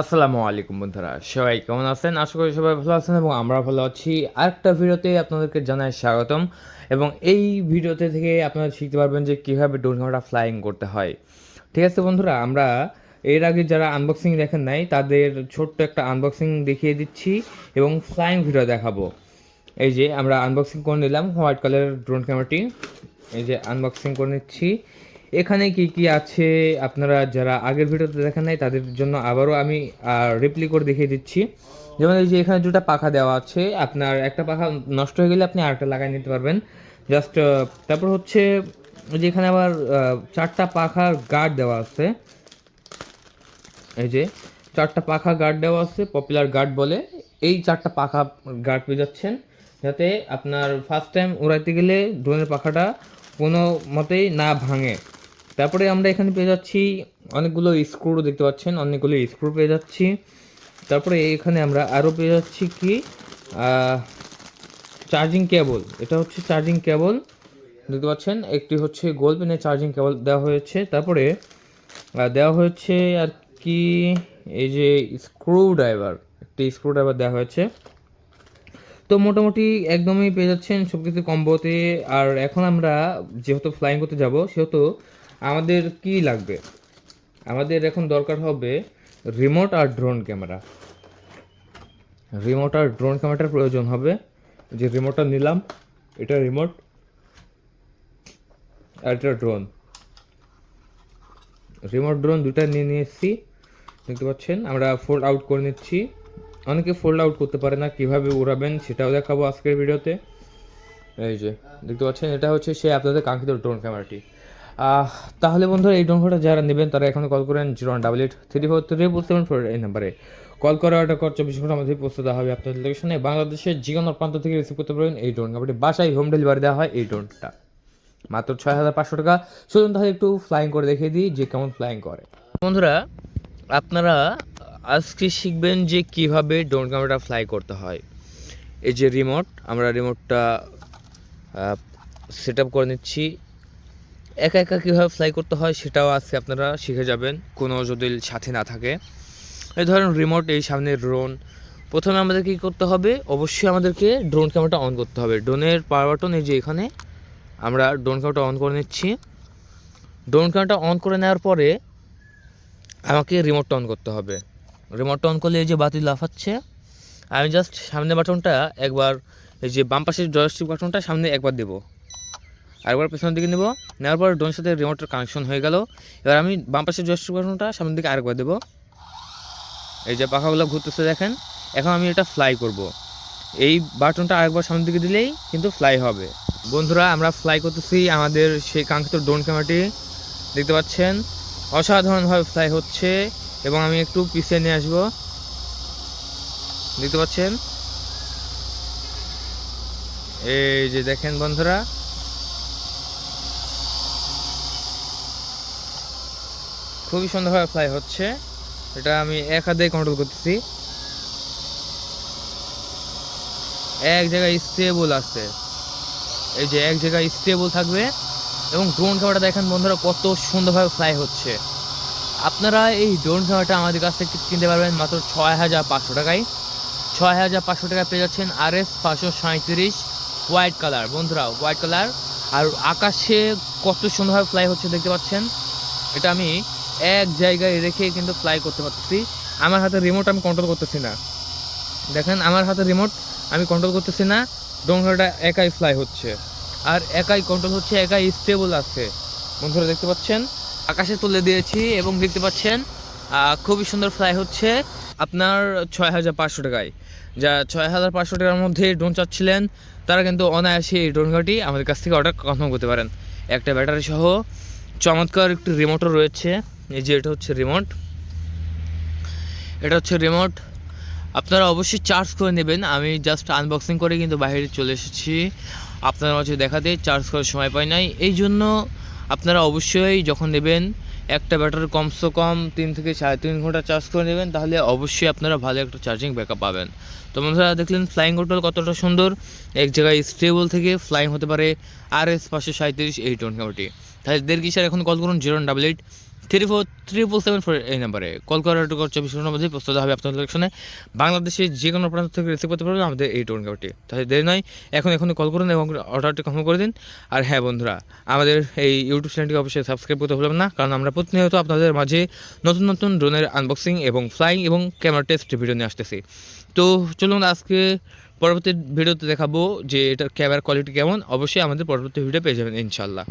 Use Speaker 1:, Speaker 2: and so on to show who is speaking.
Speaker 1: আসসালামু আলাইকুম বন্ধুরা, সবাই কেমন আছেন? আশা করি সবাই ভালো আছেন এবং আমরা ভালো আছি। আরেকটা ভিডিওতে আপনাদেরকে জানাই স্বাগতম এবং এই ভিডিওতে থেকে আপনারা শিখতে পারবেন যে কীভাবে ড্রোন ক্যামেরা ফ্লাইং করতে হয়। ঠিক আছে বন্ধুরা, আমরা এর আগে যারা আনবক্সিং দেখেন নাই, তাদের ছোট্ট একটা আনবক্সিং দেখিয়ে দিচ্ছি এবং ফ্লাইং ভিডিও দেখাবো। এই যে আমরা আনবক্সিং করে নিলাম, হোয়াইট কালারের ড্রোন ক্যামেরাটি। এই যে আনবক্সিং করে নিচ্ছি। এখানে কি কি আছে? আপনারা যারা আগের ভিডিওতে দেখেন নাই, তাদের জন্য আবারও আমি রিপ্লি করে দেখিয়ে দিচ্ছি। যেমন এই যে এখানে দুটো পাখা দেওয়া আছে, আপনার একটা পাখা নষ্ট হয়ে গেলে আপনি আরেকটা লাগাই নিতে পারবেন। জাস্ট তারপর হচ্ছে যে এখানে আবার চারটা পাখার গার্ড দেওয়া আছে। এই যে চারটা পাখা গার্ড দেওয়া আছে পপুলার গার্ড বলে। এই চারটা পাখা গার্ড পেয়ে যাচ্ছেন। যাতে আপনার ফার্স্ট টাইম উড়াইতে গেলে ড্রোনের পাখাটা কোনো মতেই না ভাঙে। তারপরে আমরা এখানে পেয়ে যাচ্ছি অনেকগুলো স্ক্রু দেখতে পাচ্ছেন, অনেকগুলো স্ক্রু পেয়ে যাচ্ছি। তারপরে এখানে আমরা আরও পেয়ে যাচ্ছি কি চার্জিং কেবল এটা হচ্ছে চার্জিং কেবল দেখতে পাচ্ছেন, একটি হচ্ছে গোল পেনের চার্জিং কেবল দেওয়া হয়েছে। তারপরে দেওয়া হয়েছে আর কি, এই যে স্ক্রু ড্রাইভার একটি স্ক্রু ড্রাইভার দেওয়া হয়েছে। তো মোটামুটি একদমই পেয়ে যাচ্ছেন সব কিছু কম্বোতে আর এখন আমরা যেহেতু ফ্লাইং করতে যাব, সেহেতু আমাদের কি লাগবে? আমাদের এখন দরকার হবে রিমোট আর ড্রোন ক্যামেরা রিমোট আর ড্রোন ক্যামেরাটার প্রয়োজন হবে। যে রিমোটটা নিলাম, এটা রিমোট আর এটা ড্রোন রিমোট ড্রোন দুটা নিয়ে নিয়ে এসেছি দেখতে পাচ্ছেন? আমরা ফোল্ড আউট করে নিচ্ছি। অনেকে ফোল্ড আউট করতে পারে না, কীভাবে উড়াবেন সেটাও দেখাবো আজকের ভিডিওতে। এই যে, দেখতে পাচ্ছেন? এটা হচ্ছে সে আপনাদের কাঙ্ক্ষিত ড্রোন ক্যামেরাটি তাহলে বন্ধুরা এই ক্যামেরা যারা নেবেন, তারা এখন কল করেন zero one double eight three four three four seven four এই নাম্বারে কল করা অর্ডার কর চব্বিশ ঘণ্টার মধ্যে প্রস্তুত দেওয়া হবে আপনাদের লোকেশনে বাংলাদেশের যে কোনো প্রান্ত থেকে রিসিভ করতে পারবেন এই ড্রোন ক্যামেরাটি বাসায় হোম ডেলিভারি দেওয়া হয় এই ড্রোনটা মাত্র ছয় হাজার পাঁচশো টাকা। চলুন তাহলে একটু ফ্লাইং করে দেখিয়ে দিই যে কেমন ফ্লাইং করে। বন্ধুরা, আপনারা আজকে শিখবেন যে কীভাবে ড্রোন ক্যামেরাটা ফ্লাই করতে হয়। এই যে রিমোট আমরা রিমোটটা সেট করে নিচ্ছি। একা একা কীভাবে ফ্লাই করতে হয় সেটাও আজকে আপনারা শিখে যাবেন। কোনো যদি সাথে না থাকে। এই ধরুন রিমোট এই সামনে ড্রোন প্রথমে আমাদের কী করতে হবে? অবশ্যই আমাদেরকে ড্রোন ক্যামেরাটা অন করতে হবে। ড্রোনের পাওয়ার বাটন এই যে এখানে, আমরা ড্রোন ক্যামেরাটা অন করে নিচ্ছি। ড্রোন ক্যামেরাটা অন করে নেওয়ার পরে আমাকে রিমোটটা অন করতে হবে। রিমোটটা অন করলে এই যে বাতি লাফাচ্ছে। আমি জাস্ট সামনে বাটনটা একবার, এই যে বাম পাশের জয়স্টিক বাটনটা সামনে একবার দেবো। আরেকবার পেছনের দিকে নেব। নেওয়ার পর ড্রোনের সাথে রিমোটের কানেকশন হয়ে গেল। এবার আমি বাম পাশের জয়স্টিক বাটনটা সামনের দিকে আরেকবার দেবো। এই যে পাখাগুলো ঘুরতেছে দেখেন, এখন আমি এটা ফ্লাই করব। এই বাটনটা আরেকবার সামনের দিকে দিলেই কিন্তু ফ্লাই হবে। বন্ধুরা, আমরা ফ্লাই করতেছি আমাদের সেই কাঙ্ক্ষিত ড্রোন ক্যামেরাটি দেখতে পাচ্ছেন? অসাধারণভাবে ফ্লাই হচ্ছে এবং আমি একটু পিছিয়ে নিয়ে আসব। দেখতে পাচ্ছেন? এই যে দেখেন বন্ধুরা খুবই সুন্দরভাবে ফ্লাই হচ্ছে। এটা আমি এক হাতে কন্ট্রোল করতেছি। এক জায়গায় স্টেবল আছে। এই যে এক জায়গায় স্টেবল থাকবে এবং ড্রোন ক্যামেরাটা দেখেন বন্ধুরা, কত সুন্দরভাবে ফ্লাই হচ্ছে। আপনারা এই ড্রোন ক্যামেরাটা আমাদের কাছ থেকে কিনতে পারবেন মাত্র ছয় হাজার পাঁচশো টাকায়। ছয় হাজার পাঁচশো টাকায় পেয়ে যাচ্ছেন আর এস পাঁচশো সাঁত্রিশ হোয়াইট কালার বন্ধুরা হোয়াইট কালার আর আকাশে কত সুন্দরভাবে ফ্লাই হচ্ছে দেখতে পাচ্ছেন। এটা আমি এক জায়গায় রেখে কিন্তু ফ্লাই করতে পারতেছি। আমার হাতে রিমোট আমি কন্ট্রোল করতেছি না। দেখেন, আমার হাতে রিমোট আমি কন্ট্রোল করতেছি না। ক্যামেরাটা একাই ফ্লাই হচ্ছে। আর একাই কন্ট্রোল হচ্ছে, একাই স্টেবল আছে। বন্ধুরা, দেখতে পাচ্ছেন? আকাশে তুলে দিয়েছি এবং দেখতে পাচ্ছেন খুবই সুন্দর ফ্লাই হচ্ছে। আপনার ছয় হাজার পাঁচশো টাকায়। যা ছয় হাজার পাঁচশো টাকার মধ্যে ড্রোন চাচ্ছিলেন, তারা কিন্তু অনায়াসে এই ড্রোন গাড়ি আমাদের কাছ থেকে অর্ডার কনফার্ম করতে পারেন। একটা ব্যাটারি সহ। চমৎকার একটি রিমোটও রয়েছে। এই যে এটা হচ্ছে রিমোট এটা হচ্ছে রিমোট আপনারা অবশ্যই চার্জ করে নেবেন। আমি জাস্ট আনবক্সিং করে কিন্তু বাইরে চলে এসেছি। আপনার মাঝে দেখাতে চার্জ করার সময় পাই নাই। এই জন্য আপনারা অবশ্যই যখন নেবেন, একটা ব্যাটারি কমসে কম তিন থেকে সাড়ে তিন ঘণ্টা চার্জ করে নেবেন। তাহলে অবশ্যই আপনারা ভালো একটা চার্জিং ব্যাকআপ পাবেন। তো বন্ধুরা, দেখলেন ফ্লাইং হোটেল কতটা সুন্দর। এক জায়গায় স্টেবল থেকে ফ্লাইং হতে পারে। আর এস পাঁচশো সাঁত্রিশ এই টোন ক্যামেরাটি তাহলে দেড় কিসার এখন কল করুন, zero double eight. Three four triple seven four এই নাম্বারে কল করার টুকর চব্বিশ ঘণ্টার মধ্যে প্রস্তুত হবে আপনাদের কালেকশনে বাংলাদেশের যে কোনো প্রান্ত থেকে রিসিভ করতে পারবেন আমাদের এই টোন কাপড়টি তাহলে দেরি নয়, এখন এখনই কল করুন এবং অর্ডারটি কনফার্ম করে দিন। আর হ্যাঁ বন্ধুরা, আমাদের এই ইউটিউব চ্যানেলটিকে অবশ্যই সাবস্ক্রাইব করতে ভুলবেন না, কারণ আমরা প্রতিনিয়ত আপনাদের মাঝে নতুন নতুন ড্রোনের আনবক্সিং এবং ফ্লাইং এবং ক্যামেরা টেস্ট ভিডিও নিয়ে আসতেছি। তো চলুন আজকে পরবর্তী ভিডিওতে দেখাবো যে এটার ক্যামেরার কোয়ালিটি কেমন। অবশ্যই আমাদের পরবর্তী ভিডিও পেয়ে যাবেন ইনশাল্লাহ